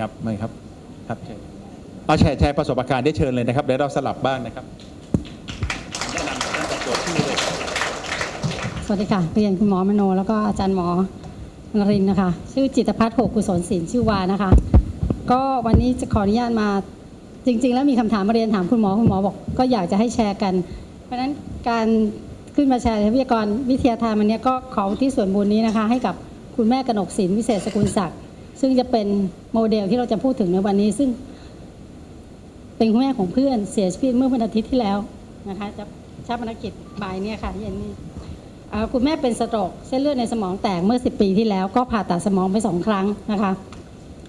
ครับไม่ครับครับเชิญเอาแชร์แชร์ประสบการณ์ได้เชิญเลยนะครับเดี๋ยวเราสลับบ้างนะครับแนะนำตั้งแต่ตัวชื่อเลยสวัสดีค่ะเรียนคุณหมอมโน แล้วก็อาจารย์หมอนรินนะคะ ชื่อจิตพัฒน์หกกุศลศิลป์ชื่อวานะคะ ก็วันนี้จะขออนุญาตมาจริง ๆ แล้วมีคำถามมาเรียนถามคุณหมอคุณหมอบอก ก็อยากจะให้แชร์กัน เพราะฉะนั้นการขึ้นมาแชร์ทรัพยากรวิทยาทานวันนี้ก็ขอที่ส่วนบุญนี้นะคะ ให้กับคุณแม่กนกศิลป์วิเศษสกุลศักดิ์ ซึ่งจะเป็นโมเดลที่เราจะพูดถึงในวันนี้ ซึ่ง เป็นคุณแม่ของเพื่อนเสียชีวิตเมื่อวันอาทิตย์ที่แล้วนะคะจะชาปนกิจบ่ายเนี่ยค่ะเย็นนี้คุณแม่เป็นสโตรกเส้นเลือดในสมองแตกเมื่อ 10 ปีที่แล้วก็ผ่าตัดสมองไปสองครั้งนะคะ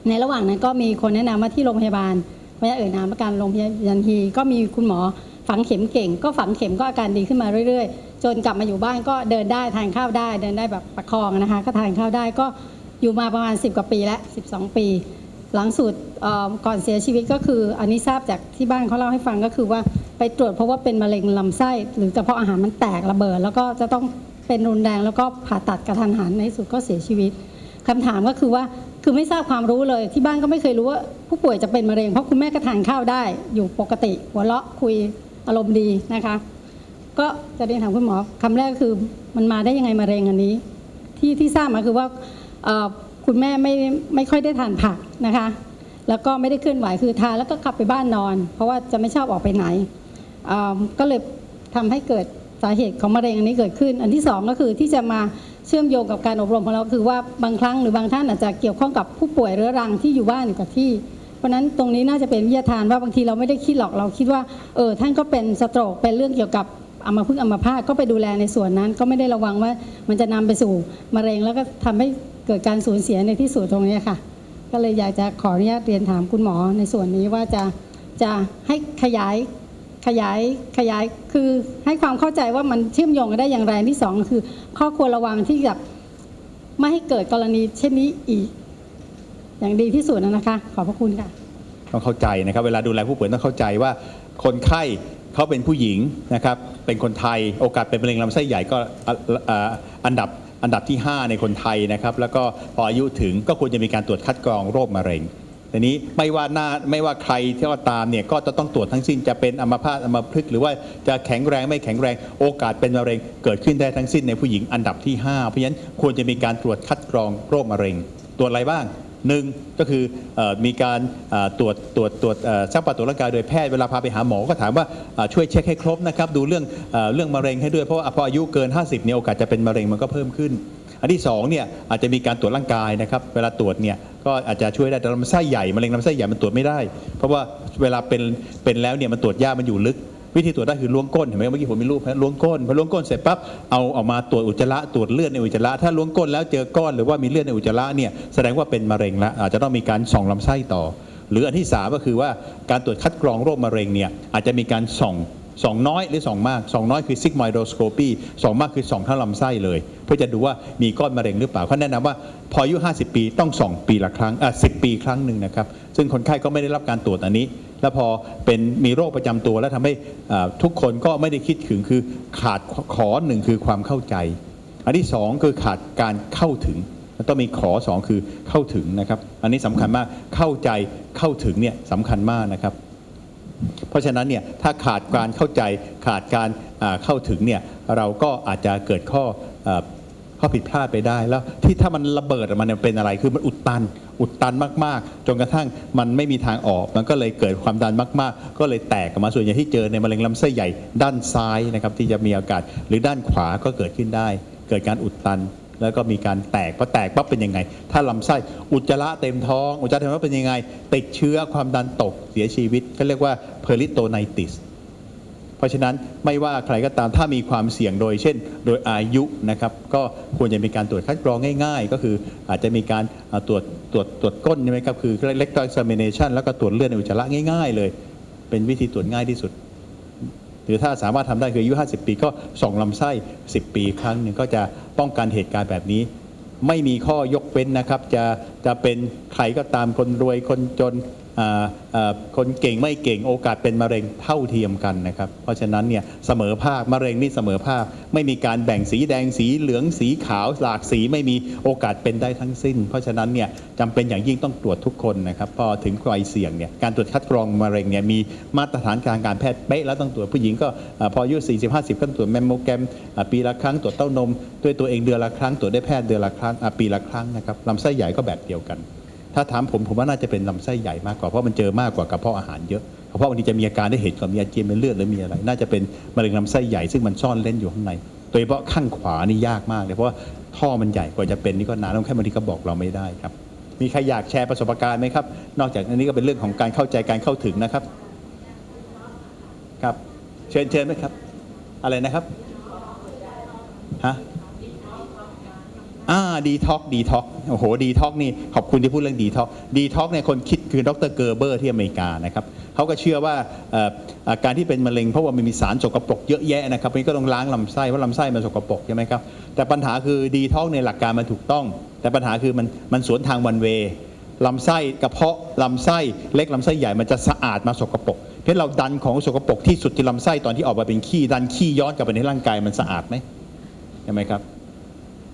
ในระหว่างนั้นก็มีคนแนะนำว่าที่โรงพยาบาลไม่เอ่ยนามประกันโรงพยาบาลทีก็มีคุณหมอฝังเข็มเก่ง ก็ฝังเข็มก็อาการดีขึ้นมาเรื่อยๆ จนกลับมาอยู่บ้านก็เดินได้ทานข้าวได้ เดินได้แบบประคองนะคะ ก็ทานข้าวได้ก็ อยู่มาประมาณ 10 กว่าปีแล้ว 12 ปี หลังสุดก่อนเสียชีวิตก็คืออันนี้ทราบจากที่บ้านเขาเล่าให้ฟังก็คือว่าไปตรวจเพราะว่าเป็นมะเร็งลำไส้ หรือกระเพาะอาหารมันแตกระเบิด แล้วก็จะต้องเป็นรุนแรงแล้วก็ผ่าตัดกระทันหันในสุดก็เสียชีวิตคำถามก็คือว่าคือไม่ทราบความรู้เลยที่บ้านก็ไม่เคยรู้ว่าผู้ป่วยจะเป็นมะเร็งเพราะคุณแม่ก็ทานข้าวได้ อยู่ปกติ หัวเราะคุยอารมณ์ดีนะคะ ก็จะเรียนถามคุณหมอคำแรกคือมันมาได้ยังไงมะเร็งอันนี้ ที่ที่ทราบมาคือว่า คุณแม่ไม่ไม่ค่อยได้ทานผักนะคะ แล้วก็ไม่ได้เคลื่อนไหวคือทานแล้วก็ขับไปบ้านนอน เพราะว่าจะไม่ชอบออกไปไหนก็เลยทำให้เกิดสาเหตุของมะเร็งอันนี้เกิดขึ้น อันที่สองก็คือที่จะมาเชื่อมโยงกับการอบรมของเราคือว่าบางครั้งหรือบางท่านอาจจะเกี่ยวข้องกับผู้ป่วยเรื้อรังที่อยู่บ้านอยู่กับที่ เพราะนั้นตรงนี้น่าจะเป็นวิทยาทานว่าบางทีเราไม่ได้คิดหรอกเราคิดว่าเออท่านก็เป็นสโตรกเป็นเรื่องเกี่ยวกับอัมาพฤกษ์อัมาพาตก็ไปดูแลในส่วนนั้น ก็ไม่ได้ระวังว่ามันจะนำไปสู่มะเร็งแล้วก็ทำให้ เกิดการสูญเสียในที่สุดตรงนี้ค่ะ ก็เลยอยากจะขออนุญาตเรียนถามคุณหมอในส่วนนี้ว่าจะจะให้ขยายขยายขยายคือให้ความเข้าใจว่ามันเชื่อมโยงกันได้อย่างไรที่สองคือ ข้อควรระวังที่จะไม่ให้เกิดกรณีเช่นนี้อีก อย่างดีที่สุดนะคะ ขอบพระคุณค่ะต้องเข้าใจนะครับ เวลาดูแลผู้ป่วยต้องเข้าใจว่า คนไข้เขาเป็นผู้หญิงนะครับ เป็นคนไทยโอกาสเป็นมะเร็งลำไส้ใหญ่ก็อออันดับ อันดับที่ 5 ในคนไทยนะครับ แล้วก็พออายุถึงก็ควรจะมีการตรวจคัดกรองโรคมะเร็งทีนี้ไม่ว่าหน้าไม่ว่าใครที่ว่าตามเนี่ยก็จะต้องตรวจทั้งสิ้นจะเป็นอัมพาตอัมพฤกษ์หรือว่าจะแข็งแรงไม่แข็งแรงโอกาสเป็นมะเร็ง เกิดขึ้นได้ทั้งสิ้นในผู้หญิงอันดับที่ 5 เพราะฉะนั้นควรจะมีการตรวจคัดกรองโรคมะเร็งตรวจอะไรบ้าง หนึ่งก็คืออมีการตรวจตรวจตรวจเอ่อซักประวัติตรวจร่างกายโดยแพทย์เวลาพาไปหาหมอก็ถามว่าช่วยเช็คให้ครบนะครับดูเรื่องเอ่อเรื่องมะเร็งให้ด้วยเพราะพออายุเกิน 50เนี่ยโอกาสจะเป็นมะเร็งมันก็เพิ่มขึ้น อันที่สองเนี่ยอาจจะมีการตรวจร่างกายนะครับเวลาตรวจเนี่ยก็อาจจะช่วยได้แต่ลำไส้ใหญ่มะเร็งลำไส้ใหญ่มันตรวจไม่ได้ เพราะว่าเวลาเป็นเป็นแล้วเนี่ยมันตรวจยากมันอยู่ลึก วิธีตรวจได้คือล้วงก้นเห็นไหมเมื่อกี้ผมมีรูปนะล้วงก้นพอล้วงก้นเสร็จปั๊บเอาออกมาตรวจอุจจาระตรวจเลือดในอุจจาระถ้าล้วงก้นแล้วเจอก้อนหรือว่ามีเลือดในอุจจาระเนี่ยแสดงว่าเป็นมะเร็งแล้วอาจจะต้องมีการส่องลำไส้ต่อ หรืออันที่สามก็คือว่าการตรวจคัดกรองโรคมะเร็งเนี่ยอาจจะมีการส่อง สองน้อยหรือสองมากสองน้อยคือซิกมอยโดสโคปีสองมากคือสองทั้งลำไส้เลย เพื่อจะดูว่ามีก้อนมะเร็งหรือเปล่าเขาแนะนำว่าพออายุ 50 ปีต้องสองปีละครั้งอะ10ปีครั้งหนึ่งนะครับ ซึ่งคนไข้ก็ไม่ได้รับการตรวจอันนี้ แล้วพอเป็นมีโรคประจำตัวแล้วทำให้อ่าทุกคนก็ไม่ได้คิดถึงคือขาดขอหนึ่งคือความเข้าใจ อันที่สองคือขาดการเข้าถึงต้องมีขอสองคือเข้าถึงนะครับ อันนี้สำคัญมากเข้าใจเข้าถึงเนี่ยสำคัญมากนะครับ เพราะฉะนั้นเนี่ยถ้าขาดการเข้าใจขาดการเข้าถึงเนี่ยเราก็อาจจะเกิดข้อข้อผิดพลาดไปได้แล้วที่ถ้ามันระเบิดมันเป็นอะไรคือมันอุดตัน อุดตันมากๆ จนกระทั่งมันไม่มีทางออก มันก็เลยเกิดความดันมาก ๆ ก็เลยแตกออกมาส่วนใหญ่ที่เจอในมะเร็งลำไส้ใหญ่ด้านซ้ายนะครับที่จะมีอาการหรือด้านขวาก็เกิดขึ้นได้ เกิดการอุดตัน แล้วก็มีการแตกพอแตกปั๊บเป็นยังไง ถ้าลำไส้อุจจาระเต็มท้อง อุจจาระเต็มท้องเป็นยังไง ติดเชื้อความดันตกเสียชีวิตเขาเรียกว่าเพอริโตไนติสเพราะฉะนั้นไม่ว่าใครก็ตามถ้ามีความเสี่ยงโดยเช่น โดยอายุนะครับก็ควรจะมีการตรวจคัดกรองง่าย ๆ ก็คืออาจจะมีการตรวจตรวจตรวจก้นใช่ไหมครับคือเล็ก examination แล้วก็ตรวจเลือดในอุจจาระง่าย ๆ เลย เป็นวิธีตรวจง่ายที่สุด หรือถ้าสามารถทำได้คืออายุ 50 ปีก็ส่องลำไส้ 10 ปีครั้งหนึ่งก็จะป้องกันเหตุการณ์แบบนี้ ไม่มีข้อยกเว้นนะครับ จะจะเป็นใครก็ตามคนรวยคนจน คนเก่งไม่เก่งโอกาสเป็นมะเร็งเท่าเทียมกันนะครับ เพราะฉะนั้นเนี่ยเสมอภาคมะเร็งนี่เสมอภาคไม่มีการแบ่งสีแดงสีเหลืองสีขาวหลากสีไม่มีโอกาสเป็นได้ทั้งสิ้น เพราะฉะนั้นเนี่ยจำเป็นอย่างยิ่งต้องตรวจทุกคนนะครับพอถึงวัยเสี่ยงเนี่ยการตรวจคัดกรองมะเร็งเนี่ยมีมาตรฐานการการแพทย์เป๊ะแล้วต้องตรวจผู้หญิงก็อ่าพออายุ40 50ก็ต้องตรวจแมมโมแกรมปีละครั้งตรวจเต้านมด้วยตัวเองเดือนละครั้งตรวจได้แพทย์เดือนละครั้งปีละครั้งนะครับลำไส้ใหญ่ก็แบบเดียวกัน ถ้าถามผมผมว่าน่าจะเป็นลำไส้ใหญ่มากกว่าเพราะมันเจอมากกว่ากระเพาะอาหารเยอะกระเพาะบางทีจะมีอาการได้เห็นก่อนมีอาเจียนเป็นเลือดหรือมีอะไร น่าจะเป็นมะเร็งลำไส้ใหญ่ซึ่งมันซ่อนเล่นอยู่ข้างในโดยเฉพาะข้างขวานี่ยากมากเลยเพราะว่าท่อมันใหญ่กว่าจะเป็นนี่ก็นานแล้วแค่บางทีก็บอกเราไม่ได้ครับ มีใครอยากแชร์ประสบการณ์ไหมครับ นอกจากอันนี้ก็เป็นเรื่องของการเข้าใจการเข้าถึงนะครับ ครับ เชิญเชิญไหมครับ อะไรนะครับฮะ อ่าดีท็อกดีท็อกโอ้โหดีท็อกนี่ขอบคุณที่พูดเรื่องดีท็อกดีท็อกเนี่ยคนคิดคือดรเกอร์เบอร์ที่อเมริกานะครับเขาก็เชื่อว่าอาการที่เป็นมะเร็งเพราะว่ามันมีสารสกปรกเยอะแยะนะครับนี่ก็ต้องล้างลำไส้เพราะลำไส้มันสกปรกใช่ไหมครับแต่ปัญหาคือดีท็อกในหลักการมันถูกต้อง แต่ปัญหาคือมันมันสวนทางวันเวลำไส้กระเพาะลำไส้เล็กลำไส้ใหญ่มันจะสะอาดมาสกปรกเพราะเราดันของสกปรกที่สุดที่ลำไส้ตอนที่ออกมาเป็นขี้ดันขี้ย้อนกลับไปในร่างกายมันสะอาดไหมใช่ไหมครับ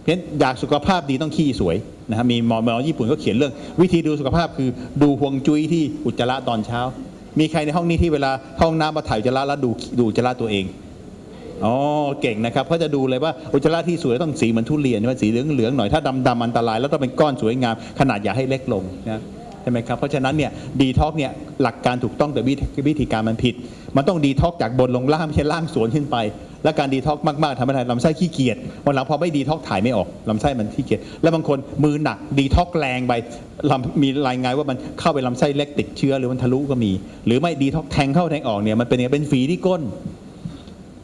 เพราะฉะนั้นอยากสุขภาพดีต้องขี้สวยนะครับมีหมอหมอญี่ปุ่นก็เขียนเรื่อง วิธีดูสุขภาพคือดูฮวงจุ้ยที่อุจจาระตอนเช้า มีใครในห้องนี้ที่เวลาเข้าห้องน้ำมาถ่ายอุจจาระแล้วดูดูอุจจาระตัวเองอ๋อเก่งนะครับเขาจะดูเลยว่าอุจจาระที่สวยต้องสีเหมือนทุเรียนใช่ไหมสีเหลืองๆหน่อยถ้าดำดำๆอันตรายแล้วต้องเป็นก้อนสวยงามขนาดอย่าให้เล็กลงนะ ใช่ไหมครับเพราะฉะนั้นเนี่ยดีท็อกเนี่ยหลักการถูกต้องแต่วิธีการมันผิด มันต้องดีท็อกจากบนลงล่างไม่ใช่ล่างสวนขึ้นไป และการดีท็อกมากๆทำให้ลำไส้ขี้เกียจวันหลังพอไม่ดีท็อกถ่ายไม่ออกลำไส้มันขี้เกียจแล้วบางคนมือหนักดีท็อกแรงไปลำมีรายงานว่ามันเข้าไปลำไส้เล็กติดเชื้อหรือมันทะลุก็มี หรือไม่ดีท็อกแทงเข้าแทงออกเนี่ยมันเป็นยังไงเป็นฝีที่ก้น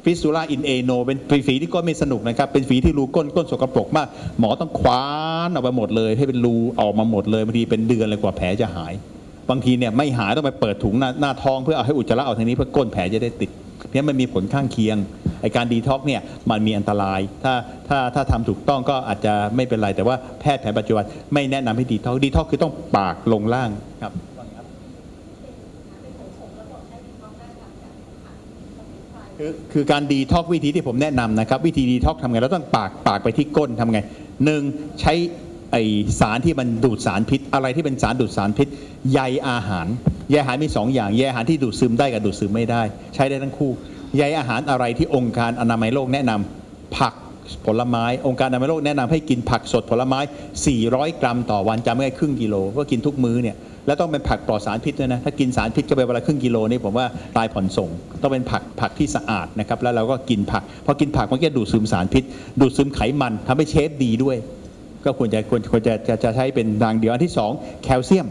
ฟิสซูล่าอินเอโนเป็นฝีที่ก้นไม่สนุกนะครับ เป็นฝีที่รูก้นก้นสกปรกมาก หมอต้องคว้านออกไปหมดเลย ให้เป็นรูออกมาหมดเลยบางทีเป็นเดือนเลยกว่าแผลจะหาย บางทีเนี่ยไม่หายต้องไปเปิดถุงหน้าหน้าท้องเพื่อเอาให้อุจจาระออกทางนี้เพื่อก้นแผลจะได้ติดเพราะฉะนั้นมันมีผลข้างเคียงไอการดีท็อกเนี่ยมันมีอันตราย ถ้าถ้าถ้าทำถูกต้องก็อาจจะไม่เป็นไรแต่ว่าแพทย์แผนปัจจุบันไม่แนะนำให้ดีท็อกดีท็อกคือต้องปากลงล่างครับ คือคือการดีท็อกวิธีที่ผมแนะนำนะครับ วิธีดีท็อกทำไงเราต้องปากปากไปที่ก้นทำไงหนึ่งใช้ไอสารที่มันดูดสารพิษ อะไรที่เป็นสารดูดสารพิษใยอาหารใยอาหารมีสองอย่างใยอาหารที่ดูดซึมได้กับดูดซึมไม่ได้ ใช้ได้ทั้งคู่ใยอาหารอะไรที่องค์การอนามัยโลกแนะนำผักผลไม้ องค์การอนามัยโลกแนะนำให้กินผักสดผลไม้ 400 กรัมต่อวันจำไม่ได้ครึ่งกิโลก็กินทุกมื้อเนี่ย แล้วต้องเป็นผักปลอดสารพิษด้วยนะถ้ากินสารพิษก็ไปเวลาครึ่งกิโลนี่ผมว่าตายผ่อนส่ง ต้องเป็นผักผักที่สะอาดนะครับแล้วเราก็กินผักพอกินผักมันก็ดูดซึมสารพิษ ดูดซึมไขมันทำให้เชฟดีด้วย ก็ควรจะควรควรจะจะจะใช้เป็นทางเดียวอันที่สองแคลเซียม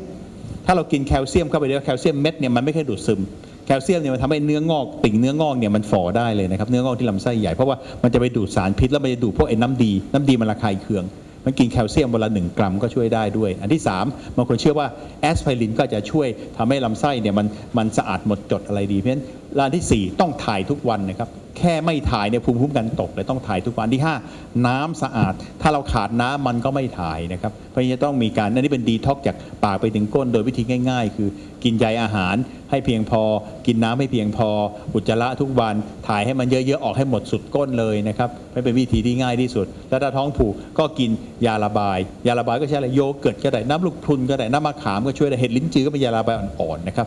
ถ้าเรากินแคลเซียมเข้าไปแล้วแคลเซียมเม็ดเนี่ยมันไม่เคยดูดซึมแคลเซียมเนี่ยมันทำให้เนื้องอกติ่งเนื้องอกเนี่ยมันฝ่อได้เลยนะครับเนื้องอกที่ลำไส้ใหญ่เพราะว่ามันจะไปดูดสารพิษแล้วมันจะดูดพวกไอ้น้ำดี น้ำดีมันระคายเคือง มันกินแคลเซียมวันละหนึ่งกรัมก็ช่วยได้ด้วย อันที่ 3 บางคนเชื่อว่าแอสไพรินก็จะช่วยทำให้ลำไส้เนี่ยมันมันสะอาดหมดจดอะไรดี เพราะฉะนั้นร้านทีสี่ 4 ต้องถ่ายทุกวันนะครับแค่ไม่ถ่ายเนี่ยภูมิคุ้มกันตกเลยต้องถ่ายทุกวันที่ 5 น้ำสะอาด ถ้าเราขาดน้ำมันก็ไม่ถ่ายนะครับเราะฉะนั้นต้องมีการอันนี้เป็นดีท็อกจากปากไปถึงก้นโดยวิธีง่าย ๆ คือกินใยอาหารให้เพียงพอ กินน้ำให้เพียงพอ อุจจาระทุกวันถ่ายให้มันเยอะๆออกให้หมดสุดก้นเลยนะครับไม่เป็นวิธีที่ง่ายที่สุด แล้วถ้าท้องผูกก็กินยาระบาย ยาระบายก็ใช้อะไรโยเกิร์ตก็ได้น้ำลูกพรุนก็ได้น้ำมะขามก็ช่วยได้เห็ดลิ้นจือก็เป็นยาระบายอ่อนๆนะครับ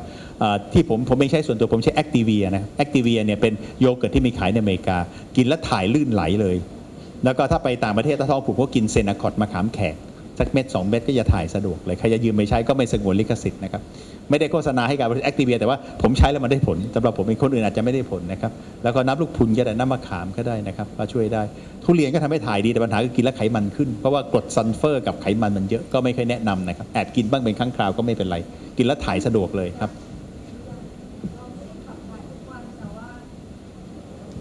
ที่ผมผมเองใช้ส่วนตัวผมใช้แอคทีเวียนะแอคทีเวียเนี่ยเป็นโยเกิร์ตที่มีขายในอเมริกา กินแล้วถ่ายลื่นไหลเลย แล้วก็ถ้าไปต่างประเทศถ้าท้องผูกก็กินเซนาคอตมะขามแขก สักเม็ดสองเม็ดก็จะถ่ายสะดวกเลยใครจะยืมไปใช้ก็ไม่สงวนลิขสิทธิ์นะครับไม่ได้โฆษณาให้กับแอคทีเวียแต่ว่าผมใช้แล้วมันได้ผลสำหรับผมเองคนอื่นอาจจะไม่ได้ผลนะครับแล้วก็น้ำลูกพุนก็ได้น้ำมะขามก็ได้นะครับก็ช่วยได้ ทุเรียนก็ทำให้ถ่ายดีแต่ปัญหาคือกินแล้วไขมันขึ้น เพราะว่ากรดซัลเฟอร์กับไขมันมันเยอะก็ไม่เคอยแนะนำนะครับแอบกินบ้างเป็นครั้งคราวก็ไม่เป็นไร กินแล้วถ่ายสะดวกเลยครับ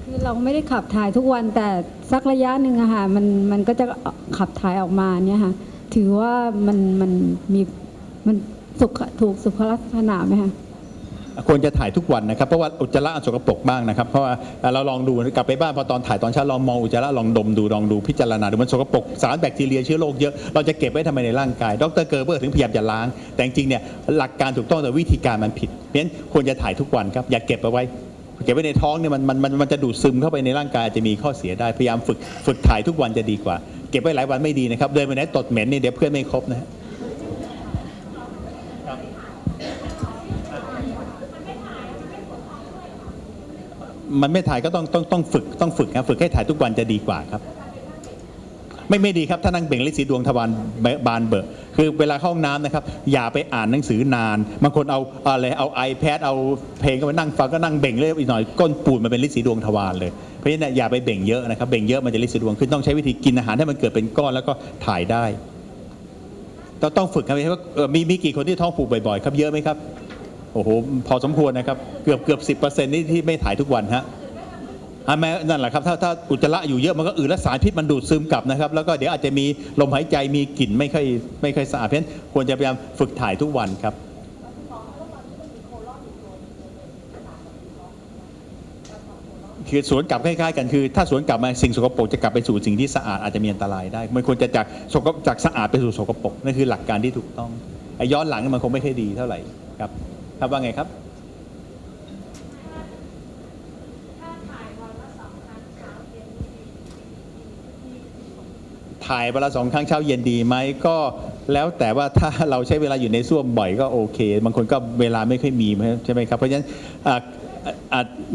คือเราไม่ได้ขับถ่ายทุกวันแต่สักระยะหนึ่งอะค่ะมันมันก็จะขับถ่ายออกมาเนี่ยค่ะ ถือว่ามันมันมีมันสุขถูกสุขลักษณะไหมคะควรจะถ่ายทุกวันนะครับเพราะว่าอุจจาระสกปรกบ้างนะครับเพราะว่าเราลองดูกลับไปบ้านพอตอนถ่ายตอนเช้าลองมองอุจจาระลองดมดูลองดูพิจารณาดูมันสกปรกสารแบคทีเรียเชื้อโรคเยอะเราจะเก็บไว้ทำไมในร่างกายดรเกอร์เบอร์ถึงพยายามจะล้าง แต่จริงเนี่ยหลักการถูกต้องแต่วิธีการมันผิดเพราะฉะนั้นควรจะถ่ายทุกวันครับอย่าเก็บเอาไว้ เก็บไว้ในท้องเนี่ยมันมันมันมันจะดูดซึมเข้าไปในร่างกายจะมีข้อเสียได้พยายามฝึกฝึกถ่ายทุกวันจะดีกว่า เก็บไว้หลายวันไม่ดีนะครับเดินไปไหนตดเหม็นเนี่ยเดี๋ยวเพื่อนไม่ครบนะฮะมันไม่ถ่ายก็ต้องต้องต้องฝึกต้องฝึกครับฝึกให้ถ่ายทุกวันจะดีกว่าครับ ไม่ไม่ดีครับถ้านั่งเบ่งลิสีดวงทวารบานเบอะคือเวลาเข้าห้องน้ำนะครับ อย่าไปอ่านหนังสือนานบางคนเอาอะไรเอา iPad เอาเพลงก็ไปนั่งฟังก็นั่งเบ่งเลยอีกหน่อยก้นปูดมันเป็นลิสีดวงทวารเลยเพราะฉะนั้นอย่าไปเบ่งเยอะนะครับเบ่งเยอะมันจะลิสีดวงขึ้นต้องใช้วิธีกินอาหารให้มันเกิดเป็นก้อนแล้วก็ถ่ายได้ต้องต้องฝึกครับว่าเอ่อมีมีกี่คนที่ท้องผูกบ่อยๆ ครับเยอะไหมครับ โอ้โห พอสมควรนะครับ เกือบเกือบสิบเปอร์เซ็นต์นี่ที่ไม่ถ่ายทุกวันฮะ อะแม้นั่นแหละครับถ้าถ้าอุจจาระอยู่เยอะมันก็อืดและสารพิษมันดูดซึมกลับนะครับ แล้วก็เดี๋ยวอาจจะมีลมหายใจมีกลิ่นไม่ค่อยไม่ค่อยสะอาดเพราะฉะนั้นควรจะพยายามฝึกถ่ายทุกวันครับคือสวนกลับคล้ายๆกันคือถ้าสวนกลับมาสิ่งสกปรกจะกลับไปสู่สิ่งที่สะอาดอาจจะมีอันตรายได้มันควรจะจากสกปรกจากสะอาดไปสู่สกปรกนั่นคือหลักการที่ถูกต้องไอ้ย้อนหลังมันคงไม่ค่อยดีเท่าไหร่ครับครับว่าไงครับ ถ่ายเวลาสองครั้งเช้าเย็นดีไหมก็แล้วแต่ว่าถ้าเราใช้เวลาอยู่ในส้วมบ่อยก็โอเค บางคนก็เวลาไม่ค่อยมีใช่ไหมครับ เพราะฉะนั้น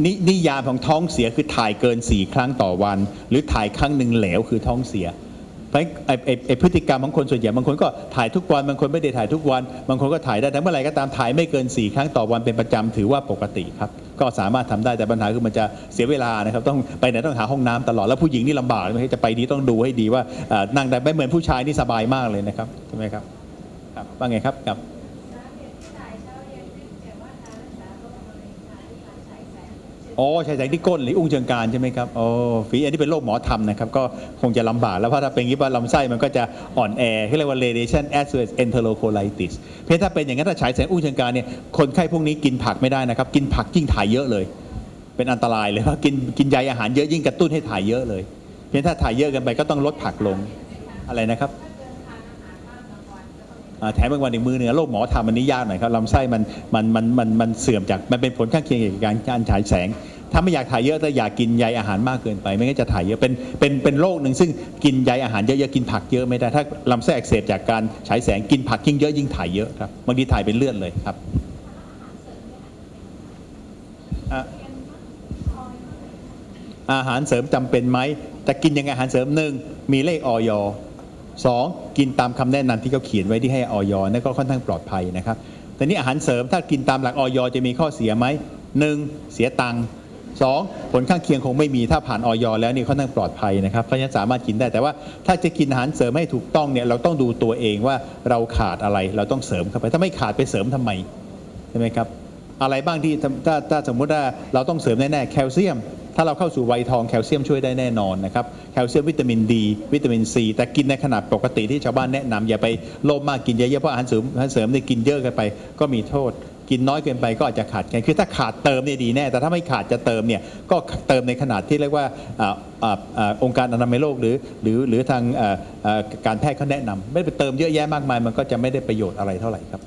นินิยามของท้องเสียคือถ่ายเกิน 4 ครั้งต่อวัน หรือถ่ายครั้งหนึ่งเหลวคือท้องเสีย เพราะไอ้ไอ้ไอ้พฤติกรรมของคนส่วนใหญ่บางคนก็ถ่ายทุกวันบางคนไม่ได้ถ่ายทุกวัน บางคนก็ถ่ายได้แต่เมื่อไหร่ก็ตามถ่ายไม่เกิน 4 ครั้งต่อวันเป็นประจำถือว่าปกติครับก็สามารถทำได้แต่ปัญหาคือมันจะเสียเวลานะครับต้องไปไหนต้องหาห้องน้ำตลอดแล้วผู้หญิงนี่ลำบากไม่ใช่จะไปนี้ต้องดูให้ดีว่านั่งได้ไม่เหมือนผู้ชายนี่สบายมากเลยนะครับใช่ไหมครับครับว่าไงครับครับ อ๋อใช้แสงที่ก้นหรืออุ้งเชิงการใช่ไหมครับอ๋อฝีอันนี้เป็นโรคหมอทำนะครับ ก็คงจะลำบากแล้วเพราะถ้าเป็นอย่างนี้ว่าลำไส้มันก็จะอ่อนแอเขาเรียกว่า radiation associated enterocolitis เพราะถ้าเป็นอย่างนั้นถ้าฉายแสงอุ้งเชิงการเนี่ยคนไข้พวกนี้กินผักไม่ได้นะครับ กินผักยิ่งถ่ายเยอะเลย เป็นอันตรายเลยเพราะกินกินใยอาหารเยอะยิ่งกระตุ้นให้ถ่ายเยอะเลย เพียงถ้าถ่ายเยอะกันไปก็ต้องลดผักลงอะไรนะครับ แถมบางวันอีกมือหนึ่งโรคหมอทำมันนี่ยากหน่อยครับลำไส้มันมันมันมันมันเสื่อมจากมันเป็นผลข้างเคียงจากการการฉายแสง ถ้าไม่อยากถ่ายเยอะแต่อยากกินใยอาหารมากเกินไป ไม่งั้นจะถ่ายเยอะเป็นเป็นเป็นโรคหนึ่งซึ่งกินใยอาหารเยอะๆกินผักเยอะไม่ได้ถ้าลำไส้อักเสบจากการฉายแสงกินผักยิ่งเยอะยิ่งถ่ายเยอะครับบางทีถ่ายเป็นเลือดเลยครับอาหารเสริมจำเป็นไหมจะกินยังไงอาหารเสริมหนึ่งมีเลขออย สองกินตามคำแนะนำที่เขาเขียนไว้ที่ให้ออยนั่นก็ค่อนข้างปลอดภัยนะครับแต่นี้อาหารเสริมถ้ากินตามหลักออยจะมีข้อเสียไหมหนึ่งเสียตังค์สองผลข้างเคียงคงไม่มีถ้าผ่านออยแล้วนี่ค่อนข้างปลอดภัยนะครับเพราะฉะนั้นสามารถกินได้แต่ว่าถ้าจะกินอาหารเสริมให้ถูกต้องเนี่ยเราต้องดูตัวเองว่าเราขาดอะไรเราต้องเสริมเข้าไป ถ้าไม่ขาดไปเสริมทำไมใช่ไหมครับอะไรบ้างที่ถ้าถ้าถ้าสมมุติว่าเราต้องเสริมแน่ๆแคลเซียม ถ้าเราเข้าสู่วัยทองแคลเซียมช่วยได้แน่นอนนะครับแคลเซียมวิตามินดี วิตามินซีแต่กินในขนาดปกติที่ชาวบ้านแนะนำอย่าไปโลภมากกินเยอะๆเพราะอาหารเสริมอาหารเสริมเนี่ยกินเยอะเกินไปก็มีโทษกินน้อยเกินไปก็อาจจะขาดกันคือถ้าขาดเติมเนี่ยดีแน่ แต่ถ้าไม่ขาดจะเติมเนี่ยก็เติมในขนาดที่เรียกว่าอ่าอ่าอ่าองค์การอนามัยโลกหรือหรือหรือทางการแพทย์เขาแนะนำไม่ไปเติมเยอะแยะมากมาย มันก็จะไม่ได้ประโยชน์อะไรเท่าไหร่ครับ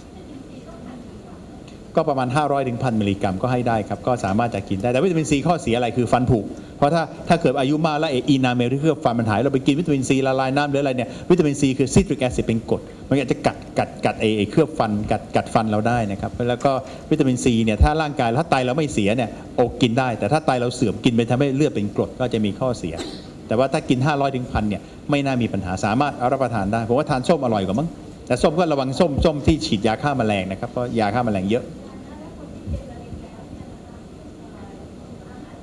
ก็ประมาณ 500ถึงพันมิลลิกรัมก็ให้ได้ครับก็สามารถจะกินได้แต่วิตามินซีข้อเสียอะไรคือฟันผุเพราะถ้าถ้าเกิดอายุมากแล้วเออีนาเมลที่เคลือบฟันมันหายเราไปกินวิตามินซีละลายน้ำหรืออะไรเนี่ยวิตามินซีคือซิตริกแอซิดเป็นกรดมันอาจจะกัดกัดกัดไอไอเคลือบฟันกัดกัดฟันเราได้นะครับแล้วก็วิตามินซีเนี่ยถ้าร่างกายถ้าไตเราไม่เสียเนี่ยโอกินได้ แต่ถ้าไตเราเสื่อมกินไปทำให้เลือดเป็นกรดก็จะมีข้อเสีย แต่ว่าถ้ากิน 500ถึงพันเนี่ยไม่น่ามีปัญหาสามารถเอารับประทานได้ผมว่าทานส้มอร่อยกว่ามั้ง แต่ส้มก็ระวังส้มส้มที่ฉีดยาฆ่าแมลงนะครับเพราะยาฆ่าแมลงเยอะ